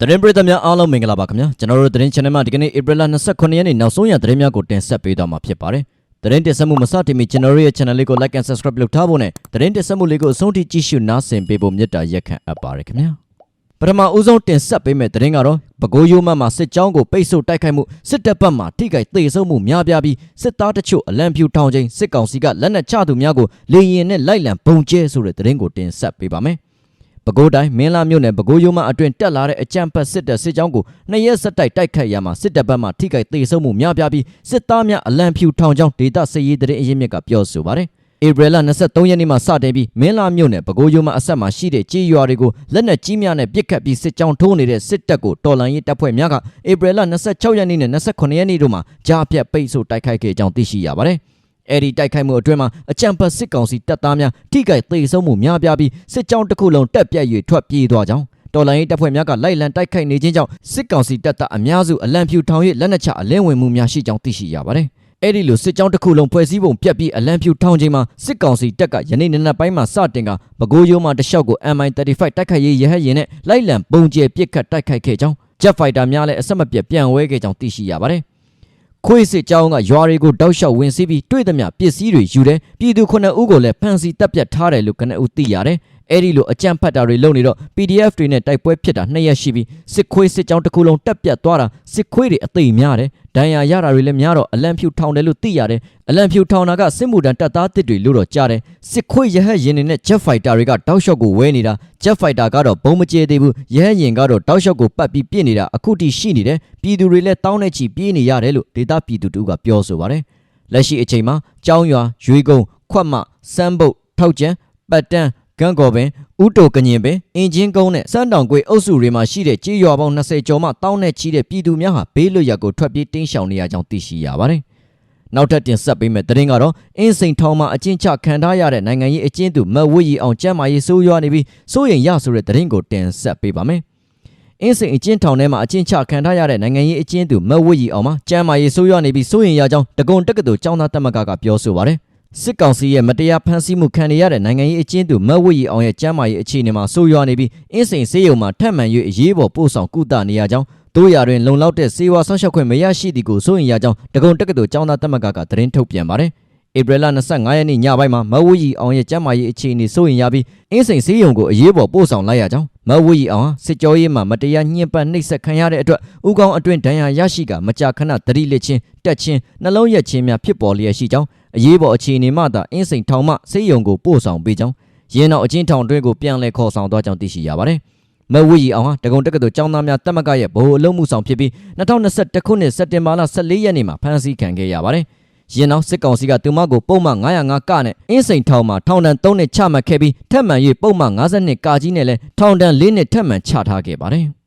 သတင်းပရိသတ်များအားလုံးမင်္ဂလာပါခင်ဗျာကျွန်တော်တို့သတင်း channel မှာဒီကနေ့ April 29ရက်နေ့နောက်ဆုံးရသတင်းများကိုတင်ဆက်ပေးသွားမှာဖြစ်ပါတယ်သတင်းတင်ဆက်မှုမစတင်မီကျွန်တော်တို့ရဲ့ channel လေးကို like and subscribe လုပ်ထားဖို့နဲ့သတင်းတင်ဆက်မှုလေးကိုအဆုံးထိကြည့်ရှုနားဆင်ပေးဖို့မြတ်တာရက်ခံအပ်ပါတယ်ခင်ဗျာပထမဦးဆုံးတင်ဆက်ပေးမယ့်သတင်းကတော့ပဲခူးရိုးမတ်မှာစစ်ကြောင်းကိုပိတ်ဆို့တိုက်ခိုက်မှုစစ်တပ်ဘက်မှထိခိုက်သေဆုံးမှုများပြားပြီးစစ်သားတချို့အလံဖြူထောင်ချင်းစစ်ကောင်စီကလက်နက်ချသူများကိုလေရင်နဲ့လိုက်လံပုံကျဲဆိုတဲ့သတင်းကိုတင်ဆက်ပေးပါမယ် ပဲခူးတိုင်းမင်းလာမြို့နယ်ပဲခူးရိုးမအတွင်တက်လာတဲ့အကြံဖတ်စစ်တပ်စစ်ကြောင်းကိုနှစ်ရက်ဆက်တိုက်တိုက်ခိုက်ရမှာစစ်တပ်ဘက်မှထိခိုက်သေဆုံးမှုများပြားပြီးစစ်သားများအလံဖြူထောင်ချောင်းဒေသစစ်ရေးသတင်းအရင်းမြစ်ကပြောဆိုပါတယ်ဧပြီလ23ရက်နေ့မှာစတင်ပြီးမင်းလာမြို့နယ်ပဲခူးရိုးမအဆက်မှာရှိတဲ့ကြေးရွာတွေကိုလက်နက်ကြီးများနဲ့ပစ်ခတ်ပြီးစစ်ကြောင်းထိုးနေတဲ့စစ်တပ်ကိုတော်လှန်ရေးတပ်ဖွဲ့များကဧပြီလ26ရက်နေ့နဲ့28ရက်နေ့တို့မှာကြားပြတ်ပိတ်ဆို့တိုက်ခိုက်ခဲ့ကြောင်းသိရှိရပါတယ်။ အဲဒီတိုက်ခိုက်မှုအတွင်းမှာအကြံဖတ်စစ်ကောင်စီတပ်သားများထိခိုက်သေဆုံးမှုများပြားပြီးစစ်ကြောင်းတစ်ခုလုံးတက်ပြတ်၍ထွက်ပြေးသွားကြောင်းတော်လိုင်းရေးတပ်ဖွဲ့များကလိုက်လံတိုက်ခိုက်နေခြင်းကြောင့်စစ်ကောင်စီတပ်သားအများစုအလံဖြူထောင်၍လက်နက်ချအလင်းဝင်မှုများရှိကြောင်းသိရှိရပါတယ်။အဲ့ဒီလိုစစ်ကြောင်းတစ်ခုလုံးဖွဲ့စည်းပုံပြတ်ပြီးအလံဖြူထောင်ခြင်းမှာစစ်ကောင်စီတပ်ကယနေ့နံနက်ပိုင်းမှာစတင်ကပဲခူးရိုးမှတလျှောက်ကို MI35 တိုက်ခိုက်ရေးရဟတ်ယာဉ်နဲ့လိုက်လံပုံကျဲပစ်ခတ်တိုက်ခိုက်ခဲ့ကြောင်း Jet Fighter များလည်းအဆက်မပြတ်ပြန်ဝဲခဲ့ကြောင်းသိရှိရပါတယ်။ ခွေးစစ်ကြောင်းကရွာတွေကိုတောက်လျှောက်ဝင်စီးပြီးတွေ့သမျှပစ္စည်းတွေယူတယ်ပြည်သူခုနှစ်ဦးကိုလည်းဖမ်းဆီးတပ်ပြတ်ထားတယ်လို့ကနဦးသိရတယ် အဲ့ဒီလိုအကြမ်းဖက်တာတွေလုပ်နေတော့ PDF တွေနဲ့တိုက်ပွဲဖြစ်တာနှစ်ရက်ရှိပြီးစစ်ခွေးစစ်ကြောင်းတစ်ခုလုံးတက်ပြတ်သွားတာစစ်ခွေးတွေအသိများတယ်ဒဏ်ရာရတာတွေလည်းများတော့အလံဖြူထောင်တယ်လို့သိရတယ်အလံဖြူထောင်တာကစစ်မှုတန်းတပ်သားတစ်တွေလို့တော့ကြားတယ်စစ်ခွေးရဟတ်ရင်တွေနဲ့ Jet Fighter တွေကတောက်လျှောက်ကိုဝဲနေတာ Jet Fighter ကတော့ဘုံမကျဲသေးဘူးရဟတ်ရင်ကတော့တောက်လျှောက်ကိုပတ်ပြီးပြစ်နေတာအခုထိရှိနေတယ်ပြည်သူတွေလည်းတောင်းနေချီပြေးနေရတယ်လို့ဒေသပြည်သူတို့ကပြောဆိုပါတယ်လက်ရှိအချိန်မှာကြောင်းရွာရွေကုံခွတ်မစမ်းပုတ်ထောက်ကျန်ပတ်တန်း ကန့်ကော်ပင်ဥတိုကညင်ပင်အင်ဂျင်ကုန်းနဲ့စမ်းတောင်ကွေအုပ်စုတွေမှာရှိတဲ့ကြေးရွာပေါင်း20ကျော်မှတောင်းနဲ့ချီတဲ့ပြည်သူများဟာဘေးလွတ်ရာကိုထွက်ပြေးတင်းရှောင်နေရကြောင်းသိရှိရပါတယ်။နောက်ထပ်တင်ဆက်ပေးမယ့်သတင်းကတော့အင်းစိန်ထောင်မှာအကျဉ်းချခံထားရတဲ့နိုင်ငံရေးအကျဉ်းသူမတ်ဝတ်ရီအောင်ကျမ်းမာရေးဆိုးရွားနေပြီးစိုးရင်ရဆိုတဲ့သတင်းကိုတင်ဆက်ပေးပါမယ်။အင်းစိန်အကျဉ်းထောင်ထဲမှာအကျဉ်းချခံထားရတဲ့နိုင်ငံရေးအကျဉ်းသူမတ်ဝတ်ရီအောင်မှာကျမ်းမာရေးဆိုးရွားနေပြီးစိုးရင်ရကြောင်းတကုံတက္ကသိုလ်ကျောင်းသားတက်မကကပြောဆိုပါတယ်။ စစ်ကောင်စီရဲ့မတရားဖမ်းဆီးမှုခံရတဲ့နိုင်ငံရေးအကျဉ်းသူမတ်ဝတ်ရီအောင်ရဲ့ကျမ်းမာရေးအခြေအနေမှာဆိုးရွားနေပြီးအင်းစိန်ဆေးရုံမှာထပ်မံ၍အရေးပေါ်ပို့ဆောင်ကုသနေရကြောင်းတို့ရတွင်လုံလောက်တဲ့စေဝါဆောင်းရှောက်ခွင့်မရရှိသည်ကိုစိုးရင်ရကြောင်းတကုံတက္ကသိုလ်ကျောင်းသားတက်မကကသတင်းထုတ်ပြန်ပါတယ်။ဧပြီလ25ရက်နေ့ညပိုင်းမှာမတ်ဝတ်ရီအောင်ရဲ့ကျမ်းမာရေးအခြေအနေစိုးရင်ရပြီးအင်းစိန်ဆေးရုံကိုအရေးပေါ်ပို့ဆောင်လိုက်ရကြောင်းမတ်ဝတ်ရီအောင်ဟာစစ်ကြောရေးမှာမတရားညှဉ်းပန်းနှိပ်စက်ခံရတဲ့အတွက်ဥကောင်းအတွင်းဒဏ်ရာရရှိကမကြာခဏသတိလစ်ခြင်းတက်ခြင်းနှလုံးရက်ခြင်းများဖြစ်ပေါ်လျက်ရှိကြောင်း အရေးပေါ်အခြေအနေမှသာအင်းစိန်ထောင်မှဆေးရုံကိုပို့ဆောင်ပေးကြောင်းရင်းနောက်အချင်းထောင်တွင်းကိုပြန်လည်ခေါ်ဆောင်သွားကြောင်းသိရှိရပါတယ်။မဝီရီအောင်ဟာတကုံတက္ကသိုလ်ကျောင်းသားများတက်မကရဲ့ဗဟိုအလုံးမှုဆောင်ဖြစ်ပြီး2021ခုနှစ်စက်တင်ဘာလ14ရက်နေ့မှာဖမ်းဆီးခံခဲ့ရပါတယ်။ရင်းနောက်စစ်ကောင်စီကသူမကိုပုံမှန်905ကနဲ့အင်းစိန်ထောင်မှာထောင်ဒဏ်3နှစ်ချမှတ်ခဲ့ပြီးထပ်မံ၍ပုံမှန်52ကာကြီးနဲ့လည်းထောင်ဒဏ်4နှစ်ထပ်မံချထားခဲ့ပါတယ်။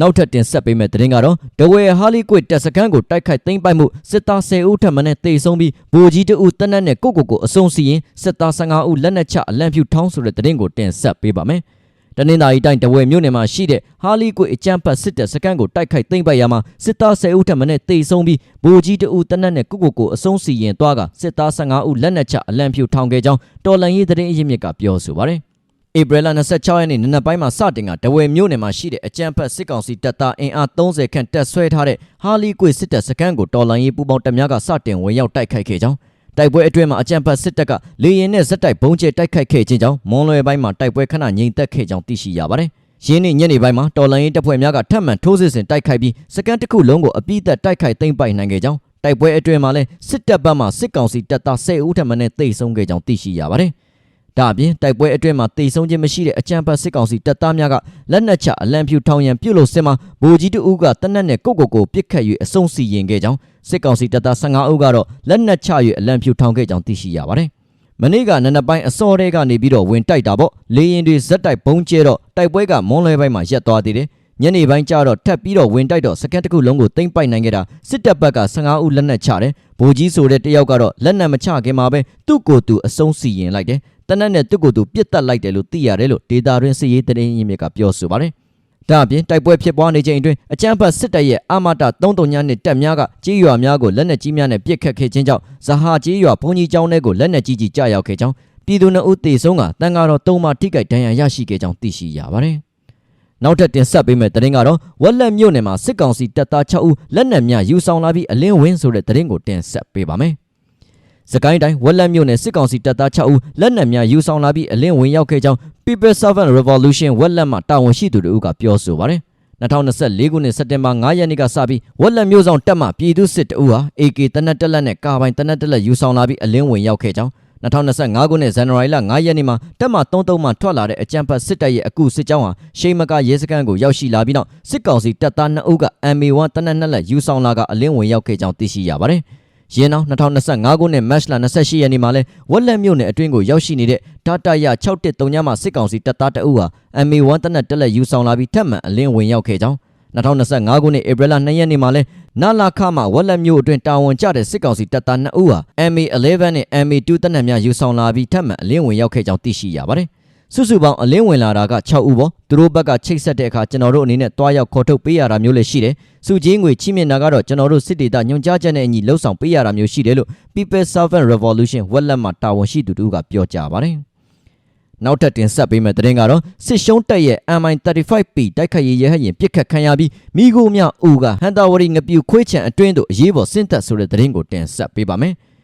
နောက်ထပ်တင်ဆက်ပေးမယ့်သတင်းကတော့ဒဝဲဟာလီကွစ်တပ်စခန်းကိုတိုက်ခိုက်သိမ်းပိုက်မှုစစ်သား10ဦးထပ်မံနဲ့တေဆုံးပြီးဗိုလ်ကြီးတဦးတနက်နဲ့ကိုကိုကိုအစုံစီရင်စစ်သား15ဦးလက်နက်ချအလံဖြူထောင်းဆိုတဲ့သတင်းကိုတင်ဆက်ပေးပါမယ်။တနင်္သာရီတိုင်းတဝဲမြို့နယ်မှာရှိတဲ့ဟာလီကွစ်အကြမ်းဖက်စစ်တပ်စခန်းကိုတိုက်ခိုက်သိမ်းပိုက်ရမှာစစ်သား10ဦးထပ်မံနဲ့တေဆုံးပြီးဗိုလ်ကြီးတဦးတနက်နဲ့ကိုကိုကိုအစုံစီရင်သွားကစစ်သား15ဦးလက်နက်ချအလံဖြူထောင်းခဲ့ကြောင်းတော်လန်ရေးသတင်းအရင်းမြစ်ကပြောဆိုပါတယ်။ ဧပြီလ26ရက်နေ့နနက်ပိုင်းမှာစတင်ကဒဝယ်မြို့နယ်မှာရှိတဲ့အကြမ်းဖက်စစ်ကောင်စီတပ်သားအင်အား30ခန့်တပ်ဆွဲထားတဲ့ဟာလီကွေစစ်တပ်စခန်းကိုတော်လိုင်းရေးပူးပေါင်းတပ်များကစတင်ဝင်ရောက်တိုက်ခိုက်ခဲ့ကြောင်းတိုက်ပွဲအတွင်းမှာအကြမ်းဖက်စစ်တပ်ကလေရင်နဲ့ဇက်တိုက်ဘုံကျဲတိုက်ခိုက်ခဲ့ခြင်းကြောင့်မွန်လွယ်ပိုင်းမှာတိုက်ပွဲခဏငြိမ်သက်ခဲ့ကြောင်းသိရှိရပါတယ်။ယင်းနေ့ညနေပိုင်းမှာတော်လိုင်းရေးတပ်ဖွဲ့များကထပ်မံထိုးစစ်ဆင်တိုက်ခိုက်ပြီးစကန်တစ်ခုလုံးကိုအပြည့်သက်တိုက်ခိုက်သိမ်းပိုက်နိုင်ခဲ့ကြောင်းတိုက်ပွဲအတွင်းမှာလည်းစစ်တပ်ဘက်မှစစ်ကောင်စီတပ်သား10ဦးထပ်မံနဲ့တိတ်ဆုံးခဲ့ကြောင်းသိရှိရပါတယ်။ ဒါအပြင်တိုက်ပွဲအတွင်းမှာတိတ်ဆုံးခြင်းမရှိတဲ့အကြမ်းဖက်စစ်ကောင်စီတပ်သားများကလက်နက်ချအလံဖြူထောင်ရန်ပြုတ်လို့စစ်မှာဗိုလ်ကြီးတဦးကတနက်နဲ့ကိုကိုကိုပစ်ခတ်၍အစုံစီရင်ခဲ့ကြောင်းစစ်ကောင်စီတပ်သား15ဦးကတော့လက်နက်ချ၍အလံဖြူထောင်ခဲ့ကြောင်းသိရှိရပါတယ်။မနေ့ကနနက်ပိုင်းအစောတဲကနေပြီးတော့ဝင်တိုက်တာပေါ့လေရင်တွေဇက်တိုက်ဘုံကျဲတော့တိုက်ပွဲကမွန်လွယ်ပိုင်းမှာရက်သွားသေးတယ်ညနေပိုင်းကျတော့ထပ်ပြီးတော့ဝင်တိုက်တော့စကန်တစ်ခုလုံးကိုသိမ့်ပိုက်နိုင်ခဲ့တာစစ်တပ်ဘက်က15ဦးလက်နက်ချတယ်ဗိုလ်ကြီးဆိုတဲ့တယောက်ကတော့လက်နက်မချခင်မှာပဲသူ့ကိုယ်သူအစုံစီရင်လိုက်တယ် တနက်နဲ့သူ့ကိုယ်သူပြစ်တက်လိုက်တယ်လို့သိရတယ်လို့ဒေတာတွင်စစ်ရေးတရင်ရင်းမြစ်ကပြောဆိုပါတယ်။ဒါအပြင်တိုက်ပွဲဖြစ်ပွားနေချိန်အတွင်းအကြမ်းဖက်စစ်တပ်ရဲ့အာမတာ33ညနဲ့တပ်များကကြီးရွာများကိုလက်နက်ကြီးများနဲ့ပစ်ခတ်ခဲ့ခြင်းကြောင့်ဇဟာကြီးရွာဘုံကြီးကျောင်းထဲကိုလက်နက်ကြီးကြီးကြားရောက်ခဲ့ကြောင်းပြည်သူနှုတ်တေဆုံးကတန်ဃာတော်သုံးပါထိကြိုက်ဒဏ်ရာရရှိခဲ့ကြောင်းသိရှိရပါတယ်။နောက်ထပ်တင်ဆက်ပေးမယ့်သတင်းကတော့ဝက်လက်မြို့နယ်မှာစစ်ကောင်စီတပ်သား6ဦးလက်နက်များယူဆောင်လာပြီးအလင်းဝင်းဆိုတဲ့သတင်းကိုတင်ဆက်ပေးပါမယ်။ စကိုင်းတိုင်းဝက်လက်မြို့နယ်စစ်ကောင်စီတပ်သား6ဦးလက်နက်များယူဆောင်လာပြီးအလင်းဝင်ရောက်ခဲ့ကြောင်း People Servant Revolution ဝက်လက်မှတာဝန်ရှိသူတို့ကပြောဆိုပါတယ်။2024ခုနှစ်စက်တင်ဘာ9ရက်နေ့ကစပြီးဝက်လက်မျိုးဆောင်တပ်မှပြည်သူစစ်တအူဟာ AK တနက်တက်လက်နဲ့ကာပိုင်တနက်တက်လက်ယူဆောင်လာပြီးအလင်းဝင်ရောက်ခဲ့ကြောင်း2025ခုနှစ်ဇန်နဝါရီလ9ရက်နေ့မှာတပ်မ33မှထွက်လာတဲ့အကြံဖတ်စစ်တပ်ရဲ့အခုစစ်ကြောင်းဟာရှိမကရဲစခန်းကိုရောက်ရှိလာပြီးနောက်စစ်ကောင်စီတပ်သား2ဦးက MA1 တနက်နှစ်လက်ယူဆောင်လာကအလင်းဝင်ရောက်ခဲ့ကြောင်းသိရှိရပါတယ်။ ရင်းနောက်2025ခုနှစ်မတ်လ28ရက်နေ့မှာလဲဝက်လက်မြို့နယ်အတွင်းကိုရောက်ရှိနေတဲ့ဒတာရ613ညမှာစစ်ကောင်စီတပ်သား2ဦးဟာ MA1 တနက်တက်လက်ယူဆောင်လာပြီးထပ်မံအလင်းဝင်ရောက်ခဲ့ကြောင်း2025ခုနှစ်ဧပြီလ2ရက်နေ့မှာလဲနာလာခမှဝက်လက်မျိုးအတွင်းတာဝန်ကျတဲ့စစ်ကောင်စီတပ်သား2ဦးဟာ MA11 နဲ့ MA2 တပ်နက်များယူဆောင်လာပြီးထပ်မံအလင်းဝင်ရောက်ခဲ့ကြောင်းသိရှိရပါတယ်။ စုစုပေါင်းအလင်းဝင်လာတာက6ဦးပေါ့သူတို့ဘက်ကချိတ်ဆက်တဲ့အခါကျွန်တော်တို့အနေနဲ့တွားရောက်ခေါ်ထုတ်ပေးရတာမျိုးလည်းရှိတယ်။စုချင်းငွေချိမြင့်တာကတော့ကျွန်တော်တို့စစ်ဒေသညွန်ကြားချက်နဲ့အညီလှုပ်ဆောင်ပေးရတာမျိုးရှိတယ်လို့ People Servant Revolution ဝက်လက်မှတာဝန်ရှိသူတို့ကပြောကြားပါတယ်။နောက်ထပ်တင်ဆက်ပေးမယ့်သတင်းကတော့စစ်ရှုံးတပ်ရဲ့ MI35P တိုက်ခိုက်ရေးရဟတ်ယာဉ်ပစ်ခတ်ခံရပြီးမိခိုးမြဦးကဟန်တာဝရီငပြူခွေးချံအတွင်းသို့အရေးပေါ်ဆင့်သက်ဆိုတဲ့သတင်းကိုတင်ဆက်ပေးပါမယ်။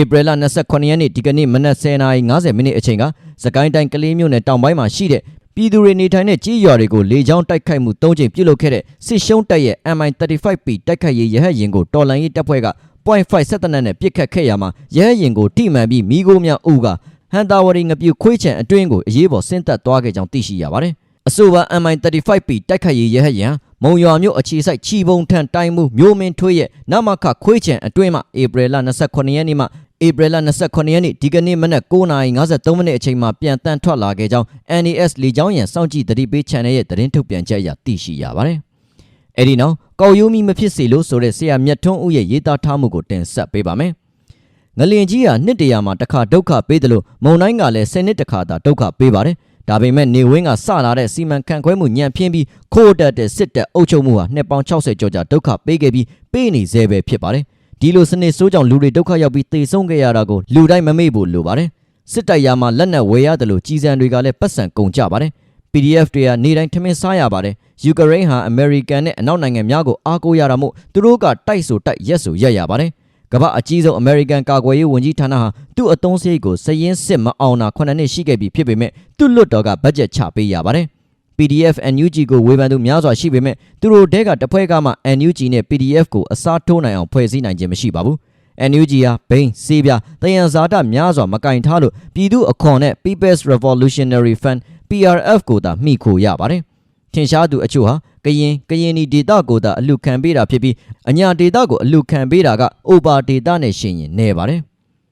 ဧပြီလ29ရက်နေ့ဒီကနေ့မနက်10:50မိနစ်အချိန်ကစကိုင်းတိုင်းကလေးမြို့နယ်တောင်ပိုင်းမှာရှိတဲ့ပြည်သူတွေနေထိုင်တဲ့ကြေးရွာတွေကိုလေကြောင်းတိုက်ခိုက်မှု၃ကြိမ်ပြုလုပ်ခဲ့တဲ့စစ်ရှုံးတပ်ရဲ့ MI35P တိုက်ခိုက်ရေးရဟတ်ယာဉ်ကိုတော်လန်ရေးတပ်ဖွဲ့က .5 ဆက်တနက်နဲ့ပစ်ခတ်ခဲ့ရမှာရဟတ်ယာဉ်ကိုထိမှန်ပြီးမိခိုးမြဦးကဟန်တာဝရီငပြူခွေးချံအတွင်းကိုအရေးပေါ်ဆင်းသက်သွားခဲ့ကြောင်းသိရှိရပါတယ်။အဆိုပါ MI35P တိုက်ခိုက်ရေးရဟတ်ယာဉ် မုံရွာမြို့အခြေစိုက်ချီပုံထန်တိုင်းမှုမျိုးမင်းထွေးရဲ့နမခခွေးချံအတွင်းမှာဧပြီလ29ရက်နေ့မှဧပြီလ29ရက်နေ့ဒီကနေ့မနက်9:53မိနစ်အချိန်မှာပြန်တန်ထွက်လာခဲ့ကြောင်း NAS လေကြောင်းရန်စောင့်ကြည့်သတိပေး channel ရဲ့သတင်းထုတ်ပြန်ချက်အရသိရှိရပါတယ်။အဲဒီနောက်ကောက်ရိုးမီမဖြစ်စေလို့ဆိုတဲ့ဆရာမြတ်ထွန်းဦးရဲ့ရေးသားထားမှုကိုတင်ဆက်ပေးပါမယ်။ငလင်ကြီးဟာနှစ်တရာမှာတစ်ခါဒုက္ခပေးတယ်လို့မုံတိုင်းကလည်း10နှစ်တစ်ခါသာဒုက္ခပေးပါတယ် ဒါပေမဲ့နေဝင်းကစလာတဲ့စီမံခန့်ခွဲမှုညံ့ဖျင်းပြီးခိုးတက်တဲ့စစ်တပ်အုပ်ချုပ်မှုဟာနှစ်ပေါင်း60ကျော်ကြာဒုက္ခပေးခဲ့ပြီးပေးနေသေးပဲဖြစ်ပါတယ်ဒီလိုစနစ်ဆိုးကြောင့်လူတွေဒုက္ခရောက်ပြီးသေဆုံးခဲ့ရတာကိုလူတိုင်းမမေ့ဖို့လိုပါတယ်စစ်တပ်ရာမှာလက်နက်ဝယ်ရတယ်လို့ကြီးစံတွေကလည်းပတ်စံကုန်ကြပါတယ် PDF တွေကနေတိုင်းထမင်းစားရပါတယ်ယူကရိန်းဟာအမေရိကန်နဲ့အနောက်နိုင်ငံများကိုအားကိုးရတာမို့သူတို့ကတိုက်ဆိုတိုက်ရက်ဆိုရက်ရပါတယ် ကမ္ဘာအကြီးဆုံး American ကာကွယ်ရေးဝန်ကြီးဌာနဟာသူ့အသုံးစရိတ်ကိုစည်ရင်းစစ်မအောင်တာ9နှစ်ရှိခဲ့ပြီဖြစ်ပေမဲ့သူ့လွတ်တော်ကဘတ်ဂျက်ချပေးရပါတယ်။ PDF NUG ကိုဝေဖန်သူများစွာရှိပေမဲ့သူတို့တဲကတဖွဲကမှ NUG နဲ့ PDF ကိုအစားထိုးနိုင်အောင်ဖွဲ့စည်းနိုင်ခြင်းမရှိပါဘူး။ NUG ဟာဘိန်းစေးပြတယံဇာတများစွာမကင်ထားလို့ပြည်သူအခွန်နဲ့ People's Revolutionary Fund PRF ကိုသာမှီခိုရပါတယ်။ ထင်ရှားသူအချို့ဟာကရင်ကရင်ဒီဒေတာကိုသာအလူခံပေးတာဖြစ်ပြီးအညာဒေတာကိုအလူခံပေးတာကအိုဘာဒေတာနဲ့ရှင်ရင်နေပါတယ်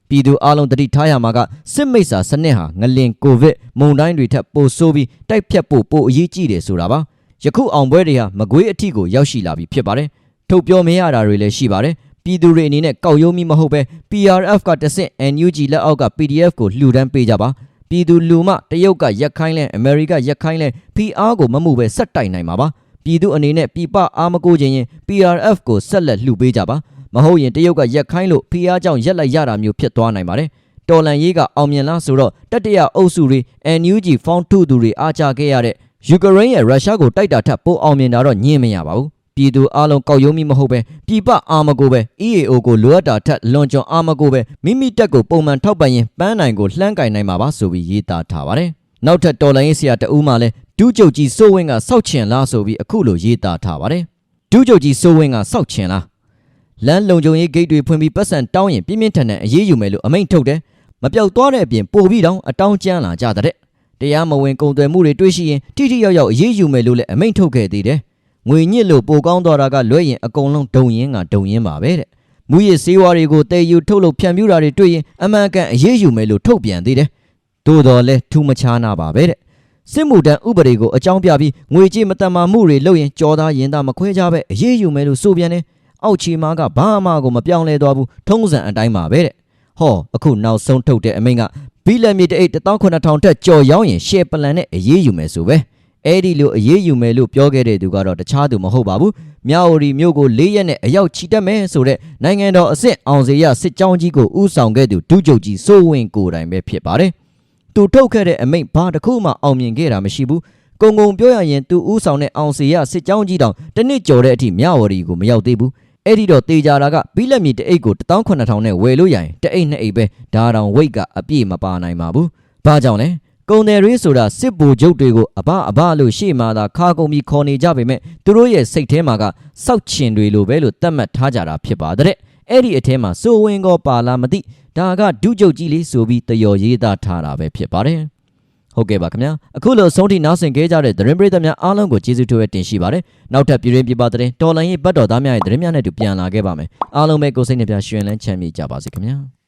ပြည်သူအလုံးတတိထားရမှာကစစ်မိတ်စာစနစ်ဟာငလင်ကိုဗစ်မုံတိုင်းတွေထက်ပိုဆိုးပြီးတိုက်ဖြတ်ဖို့ပိုအရေးကြီးတယ်ဆိုတာပါယခုအောင်ပွဲတွေဟာမကွေးအထီကိုရောက်ရှိလာပြီဖြစ်ပါတယ်ထုတ်ပြောမရတာတွေလည်းရှိပါတယ်ပြည်သူတွေအနေနဲ့ကောက်ရုံးမိမဟုတ်ပဲ PRF ကတဆင့် NUG လက်အောက်က PDF ကိုလှူဒန်းပေးကြပါ ပြည်သူလူမတရုတ်ကရက်ခိုင်းလဲအမေရိကရက်ခိုင်းလဲ PR ကိုမမှုပဲဆက်တိုက်နိုင်မှာပါပြည်သူအနေနဲ့ပြပအားမကိုခြင်းရင် PRF ကိုဆက်လက်လှူပေးကြပါမဟုတ်ရင်တရုတ်ကရက်ခိုင်းလို့ဖိအားကြောင့်ရက်လိုက်ရတာမျိုးဖြစ်သွားနိုင်ပါတယ်တော်လန်ရေးကအောင်မြင်လားဆိုတော့တတရအုပ်စုတွေ NUG ဖောင်းထုသူတွေအားကြခဲ့ရတဲ့ယူကရိန်းရဲ့ရုရှားကိုတိုက်တာထပ်ပိုအောင်မြင်တာတော့ညင်းမရပါဘူး ပြည်သူအလုံးကောက်ရုံးမိမဟုတ်ပဲပြည်ပအာမကိုပဲ EAO ကိုလိုအပ်တာထက်လွန်ကျွံအာမကိုပဲမိမိတက်ကိုပုံမှန်ထောက်ပံ့ရင်ပန်းနိုင်ကိုလှမ်းကင်နိုင်မှာပါဆိုပြီးရေးသားထားပါတယ်နောက်ထပ်တော်လိုင်းရေးဆရာတဦးမှလည်းဒူးချုပ်ကြီးစိုးဝင်းကစောက်ချင်လားဆိုပြီးအခုလိုရေးသားထားပါတယ်ဒူးချုပ်ကြီးစိုးဝင်းကစောက်ချင်လားလမ်းလုံခြုံရေးဂိတ်တွေဖွင့်ပြီးပတ်စံတောင်းရင်ပြင်းပြင်းထန်ထန်အေးအေးယူမယ်လို့အမိန့်ထုတ်တယ်မပြောက်သွားတဲ့အပြင်ပို့ပြီးတော့အတောင်းကျမ်းလာကြတဲ့တရားမဝင်ကုန်သွယ်မှုတွေတွေ့ရှိရင်ထိထိရောက်ရောက်အေးအေးယူမယ်လို့လည်းအမိန့်ထုတ်ခဲ့သေးတယ် ငွေညစ်လို့ပိုကောင်းသွားတာကလွဲရင်အကုန်လုံးဒုံရင်းကဒုံရင်းပါပဲတဲ့မူရစ်စေးဝါးတွေကိုတည်ယူထုတ်လို့ဖြန့်ပြူတာတွေတွေ့ရင်အမှန်ကန်အေးအေးယူမယ်လို့ထုတ်ပြန်သေးတယ်သို့တော်လဲထူးမခြားနာပါပဲတဲ့စစ်မှုတန်းဥပဒေကိုအကြောင်းပြပြီးငွေကြေးမတန်မာမှုတွေလုပ်ရင်ကြောသားရင်သားမခွဲကြပဲအေးအေးယူမယ်လို့ဆိုပြန်တယ်အောက်ချီမာကဘာမှကိုမပြောင်းလဲသွားဘူးထုံးစံအတိုင်းပါပဲတဲ့ဟောအခုနောက်ဆုံးထုတ်တဲ့အမိန့်ကဘီလက်မြေတအိတ်18000တက်ကြော်ရောင်းရင်ရှယ်ပလန်နဲ့အေးအေးယူမယ်ဆိုပဲ အဲ့ဒီလိုအေးအေးယူမယ်လို့ပြောခဲ့တဲ့သူကတော့တခြားသူမဟုတ်ပါဘူးမြောက်ရီမြို့ကို၄ရက်နဲ့အရောက်ချီတက်မယ်ဆိုတဲ့နိုင်ငံတော်အဆင့်အောင်စေရစစ်ကြောင်းကြီးကိုဥဆောင်ခဲ့သူဒုချုပ်ကြီးစိုးဝင်းကိုယ်တိုင်ပဲဖြစ်ပါတယ်သူထုတ်ခဲ့တဲ့အမိန့်ဘာတစ်ခုမှအောင်မြင်ခဲ့တာမရှိဘူးကုံကုံပြောရရင်သူဦးဆောင်တဲ့အောင်စီရစစ်ကြောင်းကြီးတောင်တစ်နှစ်ကျော်တဲ့အထိမြဝတီကိုမရောက်သေးဘူးအဲ့ဒီတော့တေကြတာကဘီလက်မီတအိတ်ကို18000နဲ့ဝယ်လို့ရရင်တအိတ်နှစ်အိတ်ပဲဒါတောင်ဝိတ်ကအပြည့်မပါနိုင်ပါဘူးဘာကြောင့်လဲ ကုံတယ်ရေးဆိုတာစစ်ဘူဂျုတ်တွေကိုအဘအဘလို့ရှေ့မှာသာခါကုန်ပြီးခေါ်နေကြပေမဲ့သူတို့ရဲ့စိတ်ထဲမှာကစောက်ချင်တွေလိုပဲလို့သတ်မှတ်ထားကြတာဖြစ်ပါတဲ့အဲ့ဒီအထဲမှာစိုးဝင်းကောပါလာမသိဒါကဒုဂျုတ်ကြီးလေးဆိုပြီးတယော်ရေးသားထားတာပဲဖြစ်ပါတယ်ဟုတ်ကဲ့ပါခင်ဗျာအခုလိုအဆုံးထိနားဆင်ခဲ့ကြတဲ့သတင်းပရိသတ်များအားလုံးကိုကျေးဇူးတင်တင်ရှိပါတယ်နောက်ထပ်ပြည်တွင်းပြည်ပသတင်းတော်လိုင်းရေးဘတ်တော်သားများရဲ့သတင်းများနဲ့တူပြန်လာခဲ့ပါမယ်အားလုံးပဲကိုယ်စိတ်နှပြရှင်လန်းချမ်းမြေ့ကြပါစေခင်ဗျာ